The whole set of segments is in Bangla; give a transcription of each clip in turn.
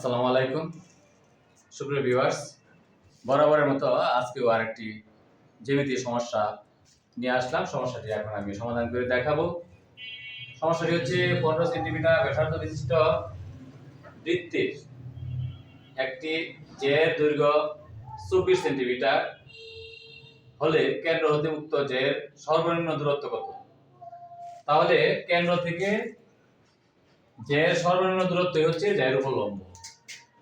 আসসালামু আলাইকুম। সুপ্রিয় ভিউয়ার্স বরাবরের মতো আজকেও আরেকটি জ্যামিতিক সমস্যা নিয়ে আসলাম। সমস্যাটি এখন আমি সমাধান করে দেখাবো। সমস্যাটি হচ্ছে পনেরো সেন্টিমিটার ব্যাসার্ধ বিশিষ্ট বৃত্তের একটি জের দৈর্ঘ্য চব্বিশ সেন্টিমিটার হলে কেন্দ্র হতে উক্ত জের সর্বনিম্ন দূরত্ব কত? তাহলে কেন্দ্র থেকে যে সর্বনিম্ন দূরত্ব হচ্ছে জের উপর লম্ব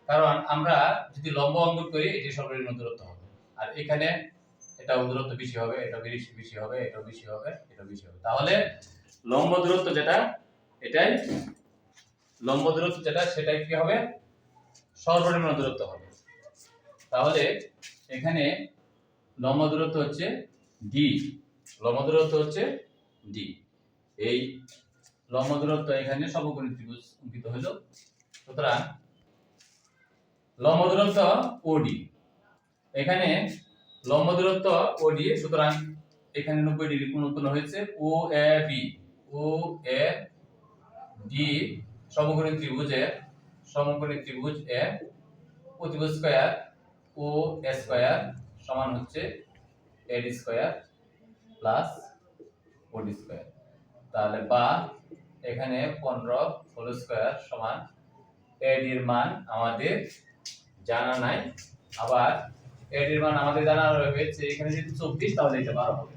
কারণ আমরা যদি লম্ব অঙ্কন করি, এটি সর্বনিম্ন দূরত্ব হবে। আর এখানে এটা দূরত্ব বেশি হবে এটা বেশি বেশি হবে এটা বেশি হবে এটা বেশি হবে। তাহলে লম্ব দূরত্ব যেটা, এটাই লম্ব দূরত্ব যেটা, সেটাই কি হবে? সর্বনিম্ন দূরত্ব হবে। তাহলে এখানে লম্ব দূরত্ব হচ্ছে ডি লম্ব দূরত্ব হচ্ছে ডি এই লম্ব দূরত্ব এখানে সমকোণী ত্রিভুজ অঙ্কিত হলো। সুতরাং লম্ব দূরত্ব ওডি এখানে লম্ব দূরত্ব ওডি সুতরাং এখানে নব্বই ডিগ্রি কোণ উৎপন্ন হয়েছে। ও A B O A D সমকোণী ত্রিভুজের সমকোণী ত্রিভুজ এ প্রতিভুজ স্কয়ার ও এ স্কয়ার সমান হচ্ছে AD square plus OD square তাহলে বা এখানে পনেরো হোল স্কয়ার সমান এডির মান আমাদের জানা নাই। আবার এডির মান আমাদের জানা রয়েছে, এখানে যদি চব্বিশ, তাহলে এটা বারো হবে।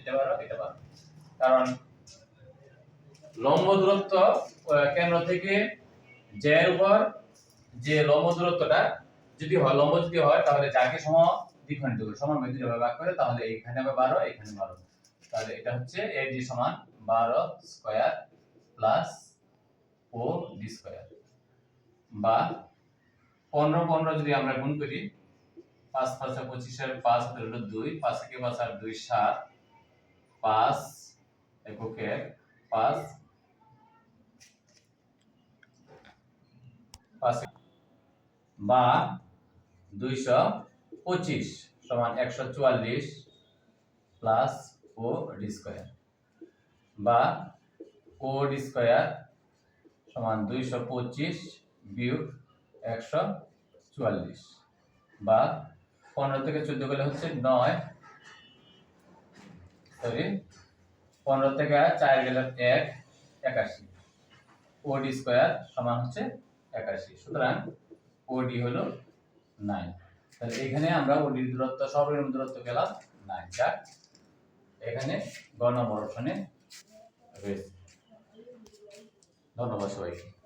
এটা বারো এটা বারো। কারণ লম্ব দূরত্ব কেন্দ্র থেকে জের উপর যে লম্ব দূরত্বটা, যদি হয়, লম্ব যদি হয়, তাহলে যাকে সম দ্বিখণ্ডিত করে, সমান দুইটা ভাগ করে, তাহলে এখানে হবে বারো, এখানে বারো। তাহলে এটা হচ্ছে এ এডি সমান বারো square plus O D square বা পনেরো পনেরো যদি আমরা গুণ করি, পাঁচ পাঁচে পঁচিশের পাঁচ হলো দুই, পাঁচ একে পাঁচ আর দুই সাত, পাঁচ এককে পাঁচ পাঁচ বা দুইশো পঁচিশ সমান একশো চুয়াল্লিশ প্লাস ও ডি স্কয়ার বা ও ডি স্কয়ার সমান দুইশো পঁচিশ বিয়োগ একশো চুয়াল্লিশ বা পনেরো থেকে চোদ্দ গেলে হচ্ছে নয়। সরি পনেরো থেকে চার গেলে এক, একাশি। ওডি স্কোয়ার সমান হচ্ছে একাশি। সুতরাং ওডি হলো নাইন তাহলে এখানে আমরা ওডির দূরত্ব, সর্বনিম্ন দূরত্ব গেলাম নাইন যা এখানে গ অপশনে রয়েছে। ধন্যবাদ সবাইকে।